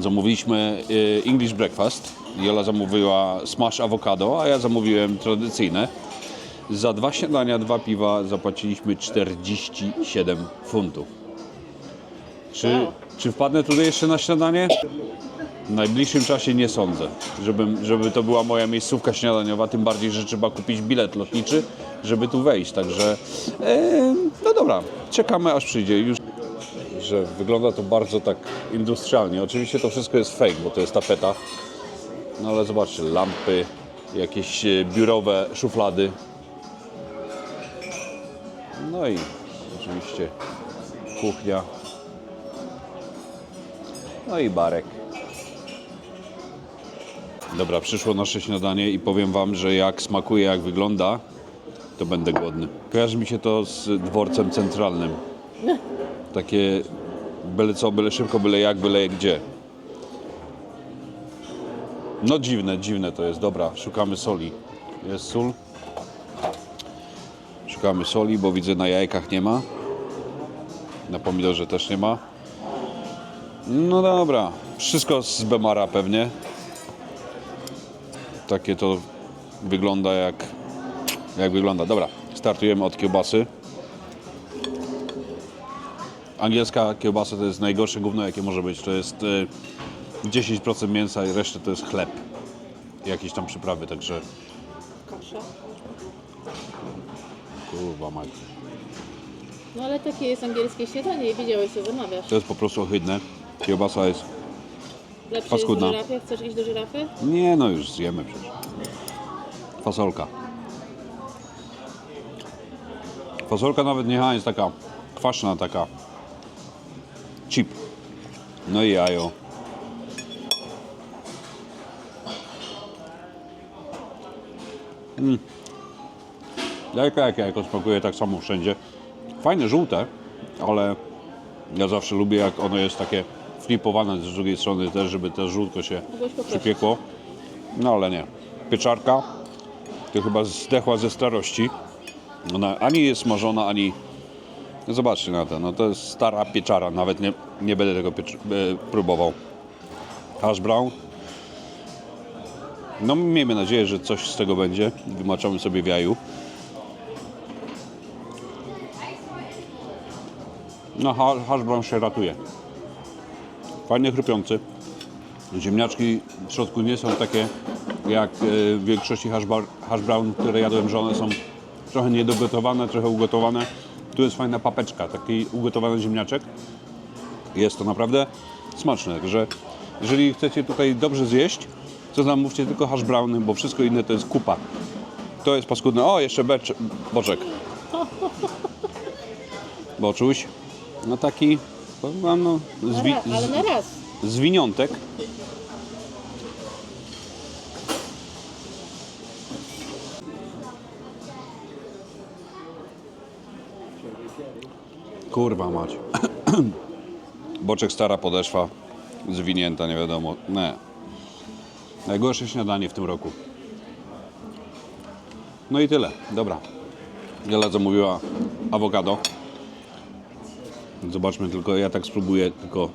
Zamówiliśmy y, English breakfast. Jola zamówiła smash awokado, a ja zamówiłem tradycyjne. Za dwa śniadania, dwa piwa zapłaciliśmy 47 funtów. Czy, Wow. czy wpadnę tutaj jeszcze na śniadanie? W najbliższym czasie nie sądzę, żebym, żeby to była moja miejscówka śniadaniowa, tym bardziej, że trzeba kupić bilet lotniczy, żeby tu wejść. Także, e, no dobra, czekamy aż przyjdzie. Już że wygląda to bardzo tak industrialnie. Oczywiście to wszystko jest fake, bo to jest tapeta. No ale zobaczcie, lampy, jakieś e, biurowe szuflady. No i oczywiście kuchnia. No i barek. Dobra, przyszło nasze śniadanie i powiem Wam, że jak smakuje, jak wygląda, to będę głodny. Kojarzy mi się to z dworcem centralnym. Takie byle co, byle szybko, byle jak, byle gdzie. No dziwne, dziwne to jest. Dobra, szukamy soli. Jest sól. Szukamy soli, bo widzę na jajkach nie ma. Na pomidorze też nie ma. No dobra, wszystko z Bemara pewnie. Takie to wygląda jak, jak wygląda. Dobra, startujemy od kiełbasy. Angielska kiełbasa to jest najgorsze gówno jakie może być. To jest y, 10% mięsa i reszta to jest chleb. I Jakieś tam przyprawy, także Kasza. kurwa mać. No ale takie jest angielskie śniadanie i wiedziałeś co zamawiasz. To jest po prostu ohydne. Kiełbasa jest... Lepsze jest paskudna. do żyrafy? Chcesz iść do żyrafy? Nie no, już zjemy przecież. Fasolka. Fasolka nawet nie jest taka kwaśna, taka chip. No i jajo. Mm. Jajka jak jajko smakuje tak samo wszędzie. Fajne, żółte, ale ja zawsze lubię jak ono jest takie flipowane z drugiej strony też, żeby to żółtko się przypiekło. No ale nie. Pieczarka to chyba zdechła ze starości. Ona ani jest smażona, ani... Zobaczcie na to, no to jest stara pieczara, nawet nie, nie będę tego piecz... e, próbował. Hash brown. No miejmy nadzieję, że coś z tego będzie. Wymaczamy sobie w jaju. No ha- hash brown się ratuje. Fajnie chrupiący. Ziemniaczki w środku nie są takie jak e, w większości hash, bar, hash brown, które jadłem, że one są trochę niedogotowane, trochę ugotowane. Tu jest fajna papeczka, taki ugotowany ziemniaczek. Jest to naprawdę smaczne, także jeżeli chcecie tutaj dobrze zjeść, to zamówcie tylko hash browny, bo wszystko inne to jest kupa. To jest paskudne. O, jeszcze becz, boczek. Boczuś. No taki, powiem wam, no, Na zwi, ra- ale na raz. zwiniątek. Kurwa mać. Boczek stara podeszwa, zwinięta, nie wiadomo. Nie. Najgorsze śniadanie w tym roku. No i tyle. Dobra. Jela zamówiła awokado. Zobaczmy tylko, ja tak spróbuję, tylko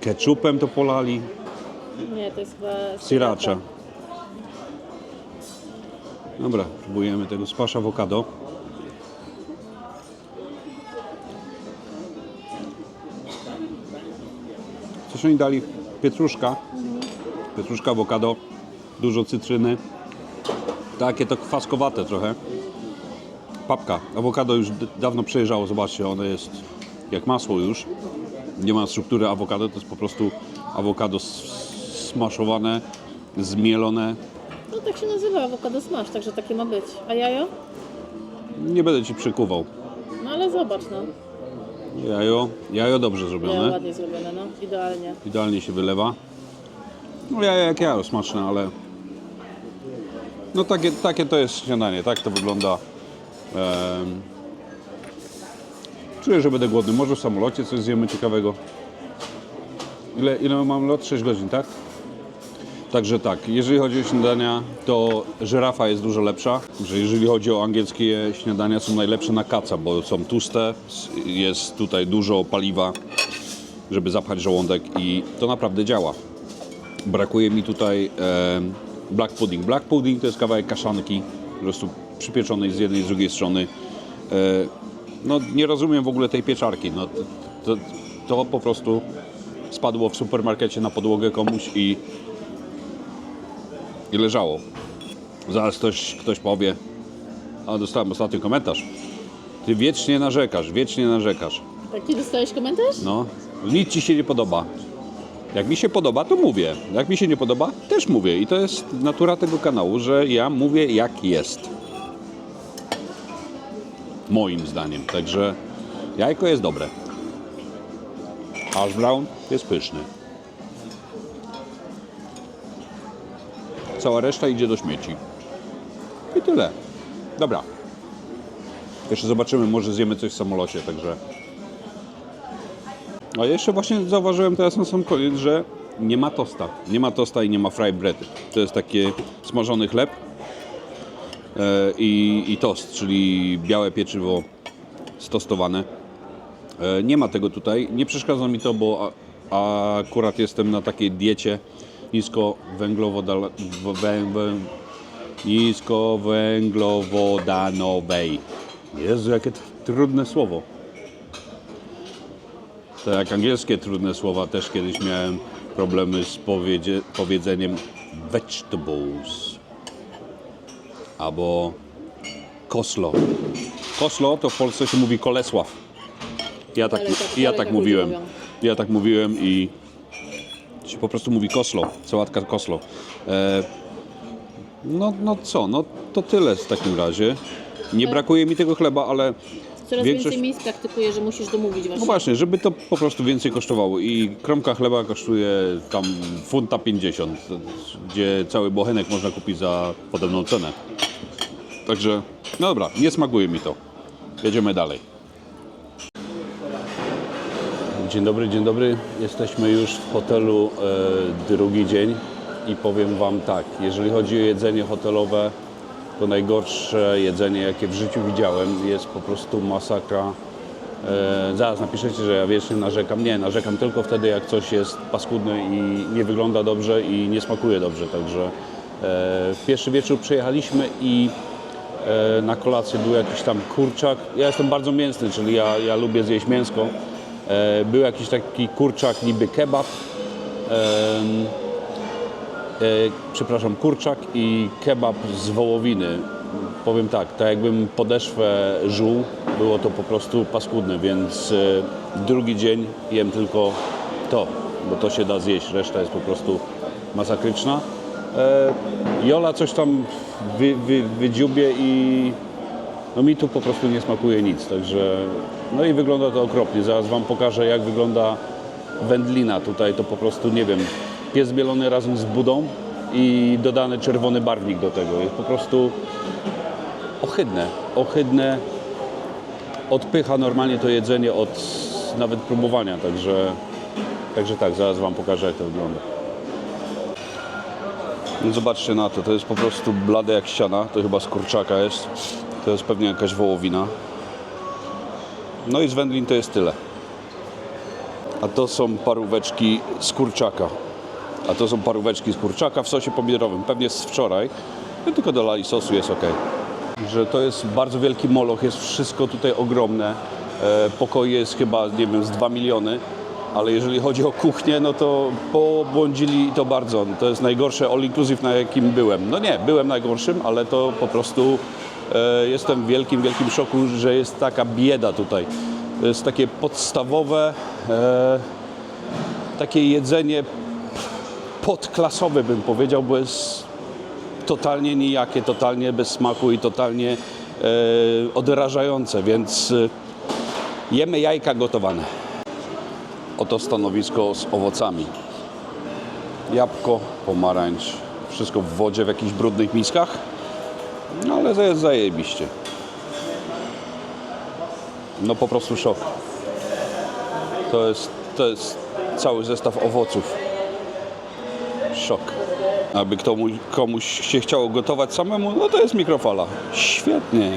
ketchupem to polali. Nie, to jest chyba Sriracha. Dobra, próbujemy tego spasz awokado. Coś oni dali? Pietruszka. Pietruszka, awokado, dużo cytryny. Takie to kwaskowate trochę. Papka. Awokado już dawno przejeżdżało, zobaczcie, ono jest jak masło już. Nie ma struktury awokado, to jest po prostu awokado smaszowane, zmielone. No tak się nazywa awokado smash, także takie ma być. A jajo? Nie będę ci przykuwał. No ale zobacz no. Jajo, jajo dobrze Jajo zrobione. ładnie zrobione, no. Idealnie. Idealnie się wylewa. No jajo jak jajo, smaczne, ale... No takie, takie to jest śniadanie, tak to wygląda. Em... Czuję, że będę głodny. Może w samolocie coś zjemy ciekawego. Ile, ile mam lot? 6 godzin, tak? Także tak, jeżeli chodzi o śniadania, to żyrafa jest dużo lepsza. Że jeżeli chodzi o angielskie śniadania, są najlepsze na kaca, bo są tłuste, jest tutaj dużo paliwa, żeby zapchać żołądek i to naprawdę działa. Brakuje mi tutaj e, black pudding. Black pudding to jest kawałek kaszanki, po prostu przypieczonej z jednej i z drugiej strony. E, no nie rozumiem w ogóle tej pieczarki. No, to, to po prostu spadło w supermarkecie na podłogę komuś i, i leżało. Zaraz ktoś, ktoś powie, a dostałem ostatni komentarz. Ty wiecznie narzekasz, wiecznie narzekasz. Taki dostałeś komentarz? No, nic ci się nie podoba. Jak mi się podoba, to mówię. Jak mi się nie podoba, też mówię. I to jest natura tego kanału, że ja mówię jak jest. Moim zdaniem. Także jajko jest dobre. Hash brown jest pyszny. Cała reszta idzie do śmieci. I tyle. Dobra. Jeszcze zobaczymy, może zjemy coś w samolocie, także... A jeszcze właśnie zauważyłem teraz na sam koniec, że nie ma tosta. Nie ma tosta i nie ma fry bread. To jest takie smażony chleb e, i, i tost, czyli białe pieczywo stostowane. E, nie ma tego tutaj. Nie przeszkadza mi to, bo akurat jestem na takiej diecie wę- niskowęglowodanowej. Jezu, jakie trudne słowo. To jak angielskie trudne słowa też kiedyś miałem problemy z powiedzeniem vegetables albo koslo. Koslo to w Polsce się mówi kolesław. Ja tak, tak ja tak tak mówiłem. Ja tak mówiłem i się po prostu mówi koslo, sałatka koslo. E, no, no co, no to tyle w takim razie. Nie brakuje mi tego chleba, ale Coraz większość- więcej miejsc praktykuje, że musisz domówić właśnie. no właśnie, żeby to po prostu więcej kosztowało i kromka chleba kosztuje tam funta 50, gdzie cały bochenek można kupić za podobną cenę. Także, no dobra, nie smakuje mi to. Jedziemy dalej. Dzień dobry, dzień dobry. Jesteśmy już w hotelu e, drugi dzień i powiem Wam tak, jeżeli chodzi o jedzenie hotelowe, to najgorsze jedzenie, jakie w życiu widziałem, jest po prostu masakra. E, zaraz napiszecie, że ja wiecznie narzekam. Nie, narzekam tylko wtedy, jak coś jest paskudne i nie wygląda dobrze i nie smakuje dobrze. Także e, pierwszy wieczór przyjechaliśmy i e, na kolację był jakiś tam kurczak. Ja jestem bardzo mięsny, czyli ja, ja lubię zjeść mięsko. E, był jakiś taki kurczak niby kebab. E, przepraszam, kurczak i kebab z wołowiny. Powiem tak, tak jakbym podeszwę żuł, było to po prostu paskudne, więc e, drugi dzień jem tylko to, bo to się da zjeść, reszta jest po prostu masakryczna. Jola coś tam wy, wy, wydziubie i no mi tu po prostu nie smakuje nic, także no i wygląda to okropnie. Zaraz Wam pokażę jak wygląda wędlina tutaj, to po prostu nie wiem, pies bielony razem z budą i dodany czerwony barwnik do tego. Jest po prostu ohydne, ohydne. Odpycha normalnie to jedzenie od nawet próbowania, także, także tak, zaraz Wam pokażę jak to wygląda. Zobaczcie na to, to jest po prostu blade jak ściana, to chyba z kurczaka jest, to jest pewnie jakaś wołowina. No i z wędlin to jest tyle. A to są paróweczki z kurczaka. A to są paróweczki z kurczaka w sosie pomidorowym, pewnie z wczoraj. No tylko dolali sosu, jest ok. Że to jest bardzo wielki moloch, jest wszystko tutaj ogromne. E, pokoje jest chyba, nie wiem, z 2 miliony. Ale jeżeli chodzi o kuchnię, no to pobłądzili to bardzo. To jest najgorsze all inclusive, na jakim byłem. No nie, byłem najgorszym, ale to po prostu jestem w wielkim, wielkim szoku, że jest taka bieda tutaj. To jest takie podstawowe, e, takie jedzenie podklasowe bym powiedział, bo jest totalnie nijakie, totalnie bez smaku i totalnie e, odrażające, więc e, jemy jajka gotowane. Oto stanowisko z owocami. Jabłko, pomarańcz, wszystko w wodzie, w jakichś brudnych miskach, no ale to jest zajebiście. No po prostu szok. To jest, to jest cały zestaw owoców. Szok. Aby komuś, komuś się chciało gotować samemu, no to jest mikrofala. Świetnie.